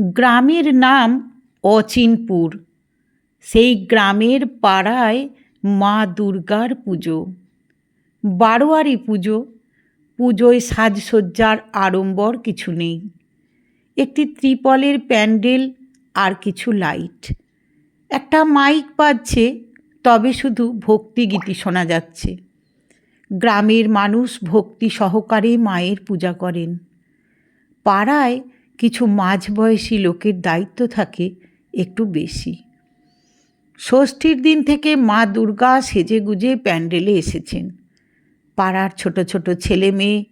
গ্রামের নাম অচিনপুর। সেই গ্রামের পাড়ায় মা দুর্গার পুজো, বারোয়ারি পুজো। পুজোয় সাজসজ্জার আড়ম্বর কিছু নেই। একটি ত্রিপলের প্যান্ডেল আর কিছু লাইট। একটা মাইক বাজছে, তবে শুধু ভক্তিগীতি শোনা যাচ্ছে। গ্রামের মানুষ ভক্তি সহকারে মায়ের পূজা করেন। পাড়ায় কিছু মাঝবয়সী লোকের দায়িত্ব থাকে একটু বেশি। ষষ্ঠীর দিন থেকে মা দুর্গা সেজে গুজে প্যান্ডেলে এসেছেন। পাড়ার ছোট ছোট ছেলে মেয়ে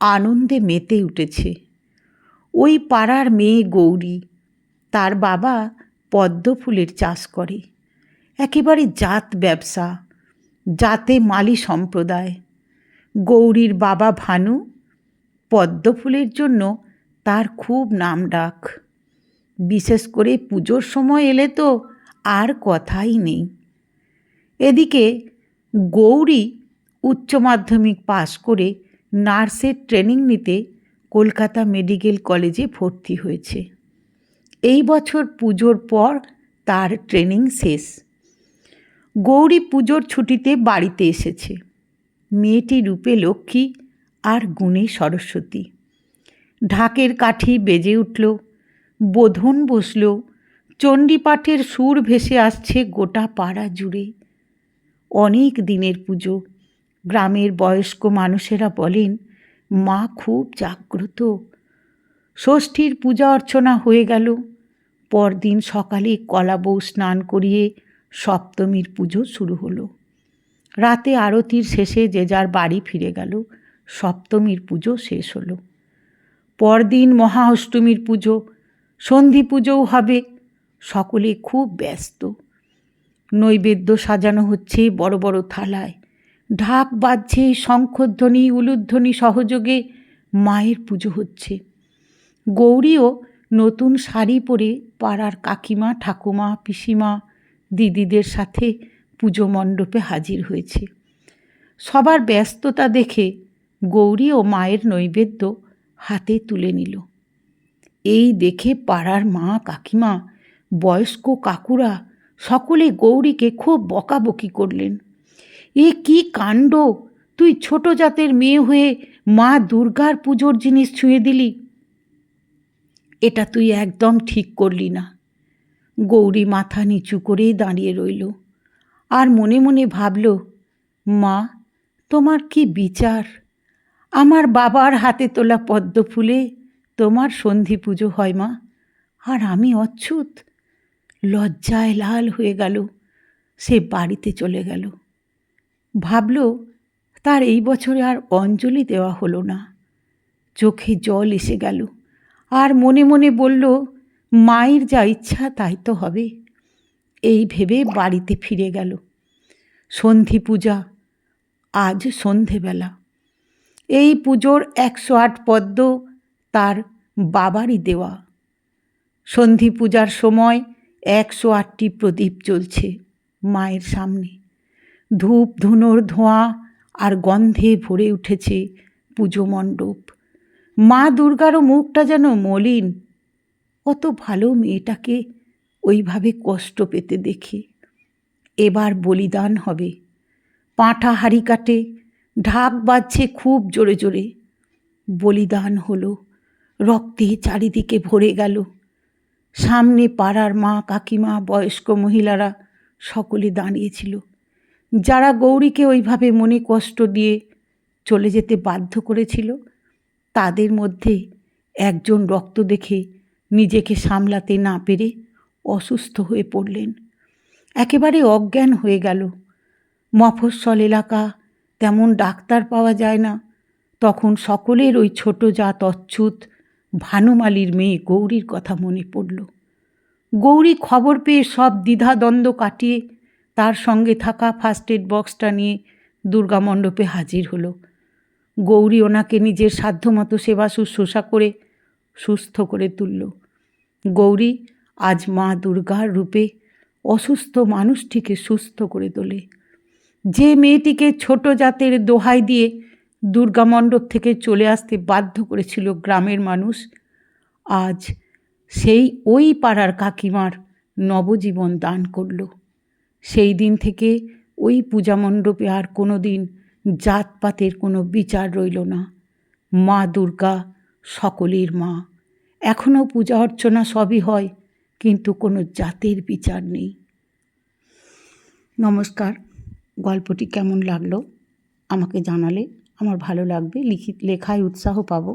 আনন্দে মেতে উঠেছে। ওই পাড়ার মেয়ে গৌরী, তার বাবা পদ্ম ফুলের চাষ করে। একেবারে জাত ব্যবসা, জাতে মালি সম্প্রদায়। গৌরীর বাবা ভানু পদ্ম ফুলের জন্য তার খুব নাম ডাক। বিশেষ করে পুজোর সময় এলে তো আর কথাই নেই। এদিকে গৌরী উচ্চ মাধ্যমিক পাশ করে নার্সের ট্রেনিং নিতে কলকাতা মেডিকেল কলেজে ভর্তি হয়েছে। এই বছর পুজোর পর তার ট্রেনিং শেষ। গৌরী পুজোর ছুটিতে বাড়িতে এসেছে। মেয়েটি রূপে লক্ষ্মী আর গুণে সরস্বতী। ঢাকের কাঠি বেজে উঠল, বোধন বসল, চণ্ডীপাঠের সুর ভেসে আসছে গোটা পাড়া জুড়ে। অনেক দিনের পুজো, গ্রামের বয়স্ক মানুষেরা বলেন, মা খুব জাগ্রত। ষষ্ঠীর পূজা অর্চনা হয়ে গেল, পরদিন সকালে কলা বউ স্নান করিয়ে সপ্তমীর পুজো শুরু হলো। রাতে আরতির শেষে যে যার বাড়ি ফিরে গেল, সপ্তমীর পুজো শেষ হলো। পরদিন মহা অষ্টমীর পুজো, সন্ধি পুজোও হবে, সকলে খুব ব্যস্ত। নৈবেদ্য সাজানো হচ্ছে বড় বড় থালায়, ঢাক বাজছে শঙ্খধ্বনি, উলুধ্বনি সহযোগে মায়ের পুজো হচ্ছে। গৌরীও নতুন শাড়ি পরে পাড়ার কাকিমা, ঠাকুমা, পিসিমা, দিদিদের সাথে পুজো মণ্ডপে হাজির হয়েছে। সবার ব্যস্ততা দেখে গৌরী ও মায়ের নৈবেদ্য হাতে তুলে নিল। এই দেখে পাড়ার মা, কাকিমা, বয়স্ক কাকুরা সকলে গৌরীকে খুব বকাবকি করলেন। এ কি কাণ্ড! তুই ছোট জাতের মেয়ে হয়ে মা দুর্গার পুজোর জিনিস ছুঁয়ে দিলি। এটা তুই একদম ঠিক করলি না। গৌরী মাথা নিচু করেই দাঁড়িয়ে রইল আর মনে মনে ভাবল, মা, তোমার কি বিচার? আমার বাবার হাতে তোলা পদ্ম ফুলে তোমার সন্ধি পুজো হয় মা। আর আমি অচ্ছুত, লজ্জায় লাল হয়ে গেল, সে বাড়িতে চলে গেল। ভাবল, তার এই বছরে আর অঞ্জলি দেওয়া হলো না। চোখে জল এসে গেল, আর মনে মনে বলল, মায়ের যা ইচ্ছা তাই তো হবে। এই ভেবে বাড়িতে ফিরে গেল। সন্ধি পূজা, আজ সন্ধেবেলা। এই পুজোর একশো আট পদ্ম তার বাবারই দেওয়া। সন্ধি পূজার সময় একশো আটটি প্রদীপ জ্বলছে মায়ের সামনে। ধূপ ধুনোর ধোঁয়া আর গন্ধে ভরে উঠেছে পুজো মণ্ডপ। মা দুর্গারও মুখটা যেন মলিন। অত ভালো মেয়েটাকে ওইভাবে কষ্ট পেতে দেখে। এবার বলিদান হবে। পাঁঠা হাড়ি কাটে ঢাক বাজছে খুব জোরে জোরে। বলিদান হলো, রক্তে চারিদিকে ভরে গেল। সামনে পাড়ার মা কাকিমা, বয়স্ক মহিলারা সকলে দাঁড়িয়েছিল। যারা গৌরীকে ওইভাবে মনে কষ্ট দিয়ে চলে যেতে বাধ্য করেছিল, তাদের মধ্যে একজন রক্ত দেখে নিজেকে সামলাতে না পেরে অসুস্থ হয়ে পড়লেন। একেবারে অজ্ঞান হয়ে গেল। মফস্বল এলাকা তেমন ডাক্তার পাওয়া যায় না। তখন সকলের ওই ছোট জাত অচ্যুত ভানুমালির মেয়ে গৌরীর কথা মনে পড়ল। গৌরী খবর পেয়ে সব দ্বিধাদ্বন্দ্ব কাটিয়ে তার সঙ্গে থাকা ফার্স্ট এড বক্সটা নিয়ে দুর্গা মণ্ডপে হাজির হলো। গৌরী ওনাকে নিজের সাধ্যমতো সেবা শুশ্রূষা করে সুস্থ করে তুলল। গৌরী আজ মা দুর্গার রূপে অসুস্থ মানুষটিকে সুস্থ করে তোলে। যে মেয়েটিকে ছোট জাতের দোহাই দিয়ে দুর্গা মণ্ডপ থেকে চলে আসতে বাধ্য করেছিল গ্রামের মানুষ, আজ সেই ওই পাড়ার কাকিমার নবজীবন দান করল। সেই দিন থেকে ওই পূজা মণ্ডপে আর কোনো দিন জাতপাতের কোনো বিচার রইল না। মা দুর্গা সকলের মা। এখনও পূজা অর্চনা সবই হয়, কিন্তু কোনো জাতের বিচার নেই। নমস্কার। গল্পটি কেমন লাগল আমাকে জানালে আমার ভালো লাগবে লিখি লেখায় উৎসাহ পাবো।